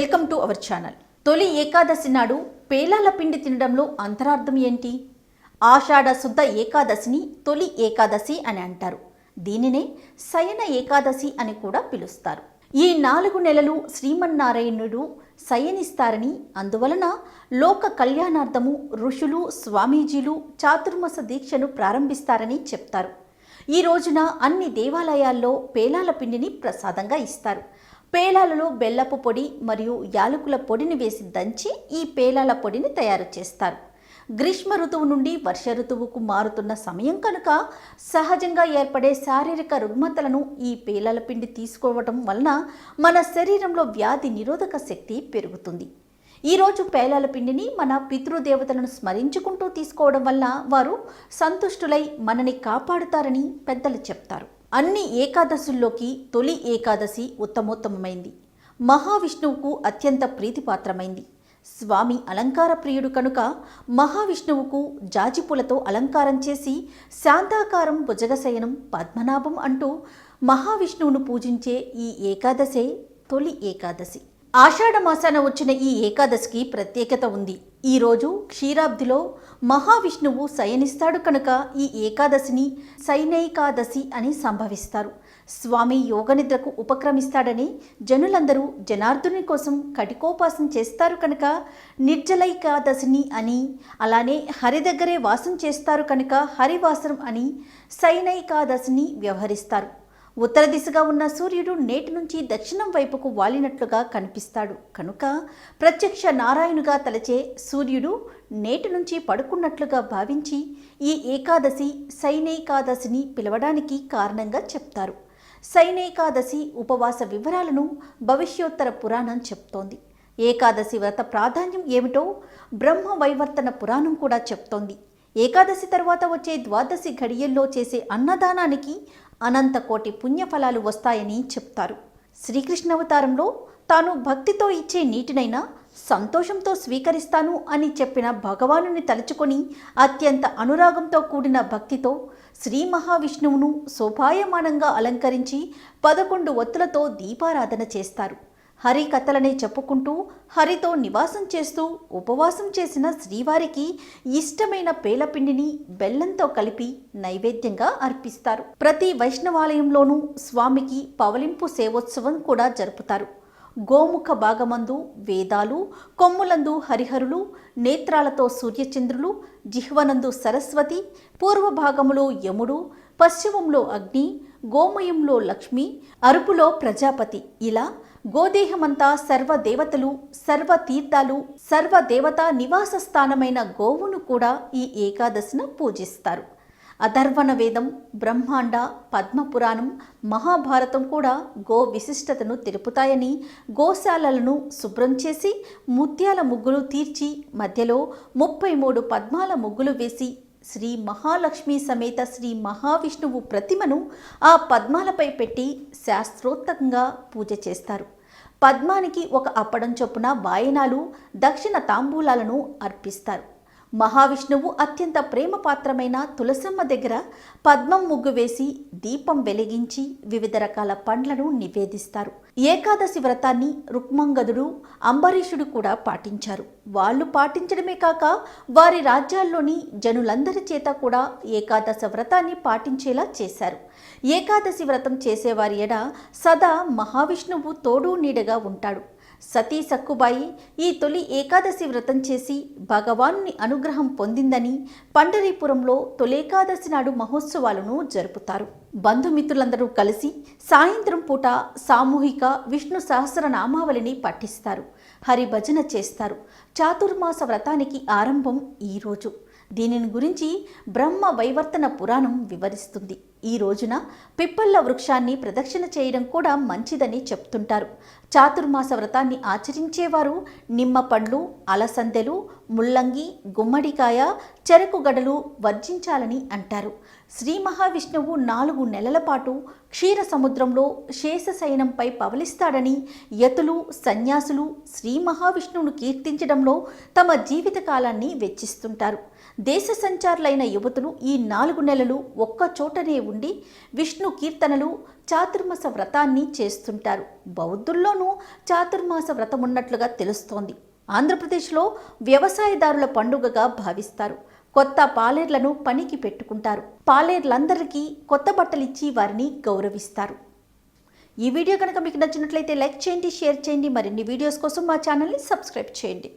Welcome to our channel. తొలి ఏకాదశి నాడు పేలాల పిండి తినడంలో అంతరార్థం ఏంటి? ఆషాఢ శుద్ధ ఏకాదశిని తొలి ఏకాదశి అని అంటారు. దీనినే శయన ఏకాదశి అని కూడా పిలుస్తారు. ఈ నాలుగు నెలలు శ్రీమన్నారాయణుడు శయనిస్తారని అందువలన లోక కళ్యాణార్థము ఋషులు స్వామీజీలు చాతుర్మాస దీక్షను ప్రారంభిస్తారని చెప్తారు. ఈ రోజున అన్ని దేవాలయాల్లో పేలాల పిండిని ప్రసాదంగా ఇస్తారు. పేలాలలో బెల్లపు పొడి మరియు యాలకుల పొడిని వేసి దంచి ఈ పేలాల పొడిని తయారు చేస్తారు. గ్రీష్మ ఋతువు నుండి వర్ష ఋతువుకు మారుతున్న సమయం కనుక సహజంగా ఏర్పడే శారీరక రుగ్మతలను ఈ పేలాల పిండి తీసుకోవటం వలన మన శరీరంలో వ్యాధి నిరోధక శక్తి పెరుగుతుంది. ఈరోజు పేలాల పిండిని మన పితృదేవతలను స్మరించుకుంటూ తీసుకోవడం వల్ల వారు సంతుష్టులై మనని కాపాడుతారని పెద్దలు చెప్తారు. అన్ని ఏకాదశుల్లోకి తొలి ఏకాదశి ఉత్తమోత్తమైంది మహావిష్ణువుకు అత్యంత ప్రీతిపాత్రమైంది. స్వామి అలంకార ప్రియుడు కనుక మహావిష్ణువుకు జాజిపులతో అలంకారం చేసి శాంతాకారం భుజగశయనం పద్మనాభం అంటూ మహావిష్ణువును పూజించే ఈ ఏకాదశే తొలి ఏకాదశి. మాసాన వచ్చిన ఈ ఏకాదశికి ప్రత్యేకత ఉంది. ఈరోజు క్షీరాబ్దిలో మహావిష్ణువు శయనిస్తాడు కనుక ఈ ఏకాదశిని సైనైకాదశి అని సంభవిస్తారు. స్వామి యోగనిద్రకు ఉపక్రమిస్తాడని జనులందరూ జనార్దుని కోసం కటికోపాసన చేస్తారు కనుక నిర్జలైకాదశిని అని అలానే హరి దగ్గరే వాసం చేస్తారు కనుక హరివాసం అని సైనైకాదశిని వ్యవహరిస్తారు. ఉత్తర దిశగా ఉన్న సూర్యుడు నేటి నుంచి దక్షిణం వైపుకు వాలినట్లుగా కనిపిస్తాడు. కనుక ప్రత్యక్ష నారాయణుగా తలచే సూర్యుడు నేటి నుంచి పడుకున్నట్లుగా భావించి ఈ ఏకాదశి శైనేకాదశిని పిలవడానికి కారణంగా చెప్తారు. శైనేకాదశి ఉపవాస వివరాలను భవిష్యోత్తర పురాణం చెప్తోంది. ఏకాదశి వ్రత ప్రాధాన్యం ఏమిటో బ్రహ్మ వైవర్తన పురాణం కూడా చెప్తోంది. ఏకాదశి తర్వాత వచ్చే ద్వాదశి ఘడియల్లో చేసే అన్నదానానికి అనంత కోటి పుణ్యఫలాలు వస్తాయని చెప్తారు. శ్రీకృష్ణ అవతారంలో తాను భక్తితో ఇచ్చే నీటినైనా సంతోషంతో స్వీకరిస్తాను అని చెప్పిన భగవానుని తలుచుకొని అత్యంత అనురాగంతో కూడిన భక్తితో శ్రీ మహావిష్ణువును శోభాయమానంగా అలంకరించి పదకొండు ఒత్తులతో దీపారాధన చేస్తారు. హరి కథలనే చెప్పుకుంటూ హరితో నివాసం చేస్తూ ఉపవాసం చేసిన శ్రీవారికి ఇష్టమైన పేలపిండిని బెల్లంతో కలిపి నైవేద్యంగా అర్పిస్తారు. ప్రతి వైష్ణవాలయంలోనూ స్వామికి పవలింపు సేవోత్సవం కూడా జరుపుతారు. గోముఖ భాగమందు వేదాలు కొమ్ములందు హరిహరులు నేత్రాలతో సూర్యచంద్రులు జిహ్వనందు సరస్వతి పూర్వ భాగములో యముడు పశ్చిమంలో అగ్ని గోమయంలో లక్ష్మి అరుపులో ప్రజాపతి. ఇలా గోదేహమంతా సర్వదేవతలు సర్వ తీర్థాలు సర్వదేవతా నివాస స్థానమైన గోవును కూడా ఈ ఏకాదశిన పూజిస్తారు. అధర్వణ వేదం బ్రహ్మాండ పద్మపురాణం మహాభారతం కూడా గో విశిష్టతను తెలుపుతాయని గోశాలలను శుభ్రం చేసి ముత్యాల ముగ్గులు తీర్చి మధ్యలో ముప్పై మూడు పద్మాల ముగ్గులు వేసి శ్రీ మహాలక్ష్మి సమేత శ్రీ మహావిష్ణువు ప్రతిమను ఆ పద్మాలపై పెట్టి శాస్త్రోక్తంగా పూజ చేస్తారు. పద్మానికి ఒక అప్పడం చొప్పున వాయనాలు దక్షిణ తాంబూలాలను అర్పిస్తారు. మహావిష్ణువు అత్యంత ప్రేమపాత్రమైన తులసమ్మ దగ్గర పద్మం ముగ్గు వేసి దీపం వెలిగించి వివిధ రకాల పండ్లను నివేదిస్తారు. ఏకాదశి వ్రతాన్ని రుక్మంగదుడు అంబరీషుడు కూడా పాటించారు. వాళ్ళు పాటించడమే కాక వారి రాజ్యాల్లోని జనులందరి చేత కూడా ఏకాదశ వ్రతాన్ని పాటించేలా చేశారు. ఏకాదశి వ్రతం చేసేవారి ఎడ సదా మహావిష్ణువు తోడు నీడగా ఉంటాడు. సతీ సక్కుబాయి ఈ తొలి ఏకాదశి వ్రతం చేసి భగవానుని అనుగ్రహం పొందిందని పండరీపురంలో తొలేకాదశి నాడు మహోత్సవాలను జరుపుతారు. బంధుమిత్రులందరూ కలిసి సాయంత్రం పూట సామూహిక విష్ణు సహస్రనామావళిని పఠిస్తారు. హరిభజన చేస్తారు. చాతుర్మాస వ్రతానికి ఆరంభం ఈరోజు దీనిని గురించి బ్రహ్మ వైవర్తన పురాణం వివరిస్తుంది. ఈ రోజున పిప్పళ్ళ వృక్షాన్ని ప్రదక్షిణ చేయడం కూడా మంచిదని చెప్తుంటారు. చాతుర్మాస వ్రతాన్ని ఆచరించేవారు నిమ్మ పండ్లు అలసందెలు ముల్లంగి గుమ్మడికాయ చెరకు గడలు వర్జించాలని అంటారు. శ్రీ మహావిష్ణువు నాలుగు నెలల పాటు క్షీర సముద్రంలో శేషశయనంపై పవలిస్తాడని యతులు సన్యాసులు శ్రీ మహావిష్ణువును కీర్తించడంలో తమ జీవితకాలాన్ని వెచ్చిస్తుంటారు. దేశ సంచారులైన యువతులు ఈ నాలుగు నెలలు ఒక్క చోటనే ఉండి విష్ణు కీర్తనలు చాతుర్మాస వ్రతాన్ని చేస్తుంటారు. బౌద్ధుల్లోనూ చాతుర్మాస వ్రతం ఉన్నట్లుగా తెలుస్తోంది. ఆంధ్రప్రదేశ్లో వ్యవసాయదారుల పండుగగా భావిస్తారు. కొత్త పాలేర్లను పనికి పెట్టుకుంటారు. పాలేర్లందరికీ కొత్త బట్టలిచ్చి వారిని గౌరవిస్తారు. ఈ వీడియో కనుక మీకు నచ్చినట్లయితే లైక్ చేయండి షేర్ చేయండి. మరిన్ని వీడియోస్ కోసం మా ఛానల్ని సబ్స్క్రైబ్ చేయండి.